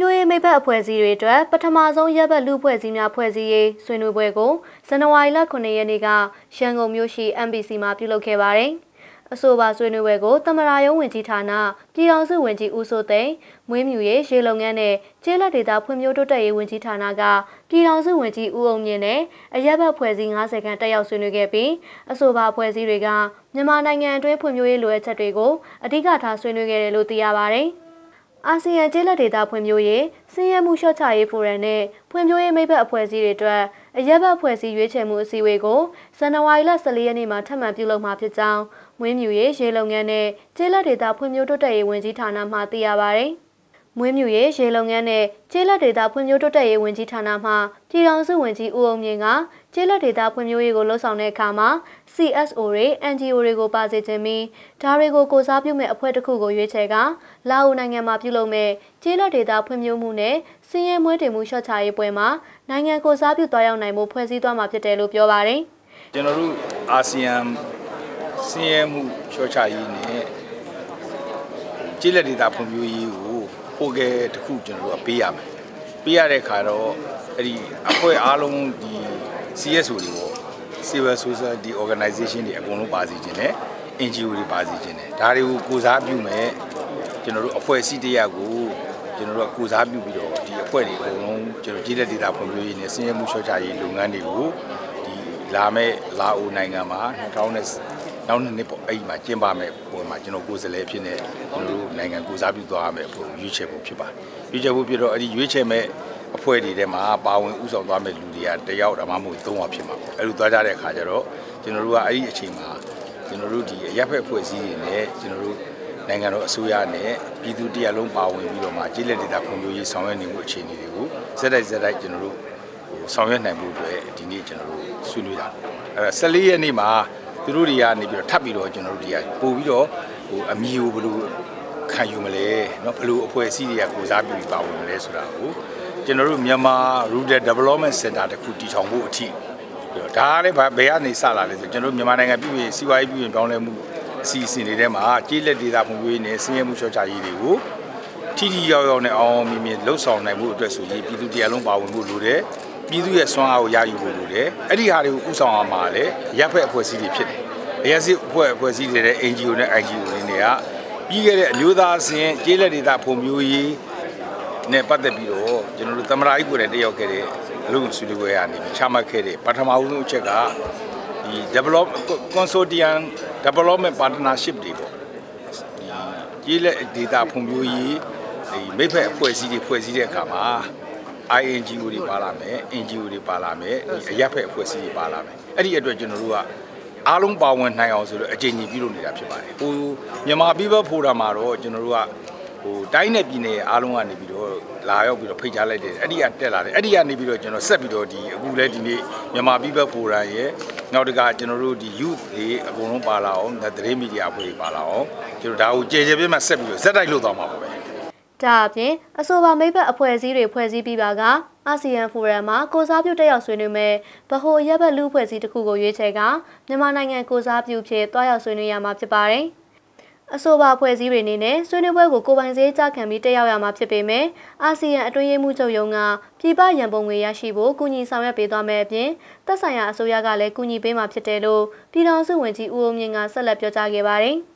ဖြိုးရေးမိဘအဖွဲ့အစည်းတွေအတွက်ပထမဆုံးရပ်ဘက်လူဖွဲ့စည်းများဖွဲ့စည်းရေးဆွေးနွေးပွဲကိုဇန်နဝါရီလ9ရက်နေ့ကရန်ကုန်မြို့ရှိ MBC မှာပြုလုပ်ခဲ့ပါတယ်။အဆိုပါဆွေးနွေးပွဲကိုတမရာယုံဝင်ကြီးဌာနပြည်ထောင်စုဝင်ကြီးဦးစိုးသိန်းမွေးမြူရေးရေလုံငန်းနဲ့ကျေးလက်ဒေသဖွံ့ဖြိုးတိုးတက်ရေးဝင်ကြီးဌာနကပြည်ထောင်စုဝင်ကြီးဦးအောင်မြင့်နဲ့အရက်ဘတ်ဖွဲ့စည်း90ခန်းတက်ရောက်ဆွေးနွေးခဲ့ပြီးအဆိုပါဖွဲ့စည်းတွေကမြန်မာနိုင်ငံအတွင်းဖွံ့ဖြိုးရေးလိုအပ်ချက်တွေကိုအဓိကထားဆွေးနွေးခဲ့တယ်လို့သိရပါတယ်။ အာဆီယံကျေးလက်ဒေသဖွံ့ဖြိုးရေးစည်ရမှုလျှော့ချရေးဖိုရမ်နဲ့ဖွံ့ဖြိုးရေးမိဘအဖွဲ့အစည်းတွေအတွက်အရက်ဘတ်ဖွဲ့စည်းရွေးချယ်မှုအစည်းအဝေးကိုဇန်နဝါရီလ14ရက်နေ့မှာထပ်မံပြုလုပ်မှာဖြစ်ကြောင်းမွေးမြူရေးရေလုံငန်းနဲ့ကျေးလက်ဒေသဖွံ့ဖြိုးတိုးတက်ရေးဝန်ကြီးဌာနမှသိရပါဗျ။ မွေးမြူရေးရေလုံငန်းနဲ့ကျေးလက်ဒေသဖွံ့ဖြိုးတိုးတက်ရေးဝန်ကြီးဌာနမှပြည်ထောင်စုဝန်ကြီးဦးအောင်မြင့်ကကျေးလက်ဒေသဖွံ့ဖြိုးရေးကိုလှုပ်ဆောင်တဲ့အခါမှာ CSO တွေ NGO တွေကိုပါစေခြင်းပြီးဒါတွေကိုကိုစားပြုမဲ့အဖွဲ့တစ်ခုကိုရွေးချယ်ကလာအိုနိုင်ငံမှာပြုလုပ်မဲ့ကျေးလက်ဒေသဖွံ့ဖြိုးမှုနဲ့စီးရဲမွေးတင်မှုလျှော့ချရေးပွဲမှာနိုင်ငံကိုစားပြုသွားရောက်နိုင်မှုဖွဲ့စည်းသွားမှာဖြစ်တယ်လို့ပြောပါတယ်။ကျွန်တော်တို့အာဆီယံစီးရဲမှုလျှော့ချရေးနဲ့ကျေးလက်ဒေသဖွံ့ဖြိုးရေးကို ပိုကဲတစ်ခုကျွန်တော်တို့ကပေးရမယ်ပေးရတဲ့ခါတော့အဲ့ဒီအဖွဲ့အားလုံးဒီ CSO တွေပေါ့ Civil Society Organization တွေအကုန်လုံးပါစီခြင်းနဲ့ NGO တွေပါစီခြင်းနဲ့ဒါတွေကိုကိုစားပြုမဲ့ကျွန်တော်တို့အဖွဲ့အစည်းတရကိုကျွန်တော်တို့ကကိုစားပြုပြီးတော့ဒီအဖွဲ့တွေအကုန်လုံးကျွန်တော်ကြီးတဲ့ဒေတာဖွံ့ဖြိုးရေးနဲ့စည်ရမှုလျှော့ချရေးလုပ်ငန်းတွေကိုဒီလာမဲ့လာအိုနိုင်ငံမှာ2000 နောက်နှစ်နှစ်ပေါ့အဲ့ဒီမှာကျင်းပမဲ့ပုံမှာကျွန်တော်ကိုယ်စားလှယ်ဖြစ်နေကျွန်တော်တို့နိုင်ငံကိုစားပြုသွားရမယ့်ပုံရွေးချယ်ဖို့ဖြစ်ပါတယ်ရွေးချယ်ဖို့ဖြစ်တော့အဲ့ဒီရွေးချယ်မဲ့အဖွဲ့တွေထဲမှာပါဝင်ဥဆောင်သွားမဲ့လူတွေကတယောက်ဒါမှမဟုတ်သုံးယောက်ဖြစ်မှာပေါ့အဲ့လိုသွားကြတဲ့အခါကျတော့ကျွန်တော်တို့ကအဲ့ဒီအချိန်မှာကျွန်တော်တို့ဒီအရက်ဖက်အဖွဲ့အစည်းတွေနဲ့ကျွန်တော်တို့နိုင်ငံတော်အစိုးရနဲ့ပြည်သူတရားလုံးပါဝင်ပြီးတော့မှကျေးလက်ဒေသဖွံ့ဖြိုးရေးဆောင်ရွက်နေမှုအခြေအနေတွေကိုဇက်တိုက်ဇက်တိုက်ကျွန်တော်တို့ဟိုဆောင်ရွက်နိုင်ဖို့အတွက်ဒီနေ့ကျွန်တော်တို့ဆွေးနွေးတာအဲ့ဒါ14ရက်နေ့မှာ သူတို့တွေကနေပြီးတော့ထပ်ပြီးတော့ကျွန်တော်တို့တွေကပို့ပြီးတော့ဟိုအမီကိုဘယ်လိုခံယူမလဲเนาะဘယ်လိုအဖွဲ့အစည်းတွေကကိုစားပြုပါဝင်မလဲဆိုတာကိုကျွန်တော်တို့မြန်မာ Rural Development Center တခုတည်ထောင်ဖို့အထိဒါကလည်းဘယ်ကနေစလာလဲဆိုကျွန်တော်တို့မြန်မာနိုင်ငံပြည်ပြည်စီးပွားရေးပြည်ပြည်ပြောင်းလဲမှုအစီအစဉ်တွေထဲမှာကြေးလက်ဒေတာဖွံ့ဖြိုးရေးနဲ့စည်ရမှုလျှော့ချရေးတွေကိုထိထိရောက်ရောက်နဲ့အောင်အောင်မြင်မြင်လှုပ်ဆောင်နိုင်မှုအတွက်ဆိုရင်ပြည်သူတရားလုံးပါဝင်မှုလိုတယ် ပြည်သူရဲ့စွမ်းအားကိုရယူဖို့လိုတယ်အဲ့ဒီဟာတွေကိုဥဆောင်အောင်မှာလည်းရပ်ဖက်အဖွဲ့အစည်းတွေဖြစ်တယ်အရက်စစ်အဖွဲ့အဖွဲ့အစည်းတွေတဲ့ NGO နဲ့ IGO တွေနေကပြီးခဲ့တဲ့အမျိုးသားအဆင့်ကျေးလက်ဒေသဖွံ့ဖြိုးရေးနဲ့ပတ်သက်ပြီးတော့ကျွန်တော်တို့သမရာကြီးကိုယ်တိုင်တက်ရောက်ခဲ့တဲ့အလုပ်ဆွေးနွေးပွဲရနေပြီးချမှတ်ခဲ့တဲ့ပထမဦးဆုံးအချက်ကဒီ develop consortium development partnership တွေပေါ့ဒီကျေးလက်ဒေသဖွံ့ဖြိုးရေးဒီမိဖက်အဖွဲ့အစည်းတွေဖွဲ့စည်းတဲ့အခါမှာ INGO တွေပါလာမယ် NGO တွေပါလာမယ်ဒီအရက်ဖက်အဖွဲ့အစည်းတွေပါလာမယ်အဲ့ဒီအတွက်ကျွန်တော်တို့ကအားလုံးပါဝင်နိုင်အောင်ဆိုတော့အကြိမ်ကြီးပြုလုပ်နေတာဖြစ်ပါတယ်ဟိုမြန်မာ People Forum မှာတော့ကျွန်တော်တို့ကဟိုတိုင်းနယ်ပြည်နယ်အားလုံးကနေပြီးတော့လာရောက်ပြီးတော့ဖိတ်ကြားလိုက်တယ်အဲ့ဒီကတက်လာတယ်အဲ့ဒီကနေပြီးတော့ကျွန်တော်ဆက်ပြီးတော့ဒီအခုလဲဒီနေ့မြန်မာ People Forum ရဲ့နောက်တကကျွန်တော်တို့ဒီ youth တွေအကုန်လုံးပါလာအောင်သတင်းမီဒီယာအဖွဲ့တွေပါလာအောင်ကျွန်တော်ဒါကိုကြည်ကြဲပြတ်မှဆက်ပြီးတော့ဇက်တိုက်လုပ်သွားမှာပါပဲ ဒါအပြင်အဆိုပါမိဘအဖွဲ့အစည်းတွေဖွဲ့စည်းပြီးပါကအာဆီယံဖိုရမ်မှာကိုစားပြုတက်ရောက်ဆွေးနွေးမဲ့ဗဟိုရပ်ဘက်လူဖွဲ့စည်းတစ်ခုကိုရွေးချယ်ကမြန်မာနိုင်ငံကိုစားပြုဖြစ်တွားရောက်ဆွေးနွေးရမှာဖြစ်ပါတယ်။အဆိုပါဖွဲ့စည်းတွေအနေနဲ့ဆွေးနွေးပွဲကိုကိုပိုင်စည်းကြခံပြီးတက်ရောက်ရမှာဖြစ်ပေမဲ့အာဆီယံအတွင်းရေးမှူးချုပ်ရုံးကပြည်ပရန်ပုံငွေရရှိဖို့ကူညီဆောင်ရွက်ပေးသွားမယ်အပြင်သက်ဆိုင်ရာအစိုးရကလည်းကူညီပေးမှာဖြစ်တယ်လို့ပြည်ထောင်စုဝန်ကြီးဦးအောင်မြင့်ကဆက်လက်ပြောကြားခဲ့ပါတယ်။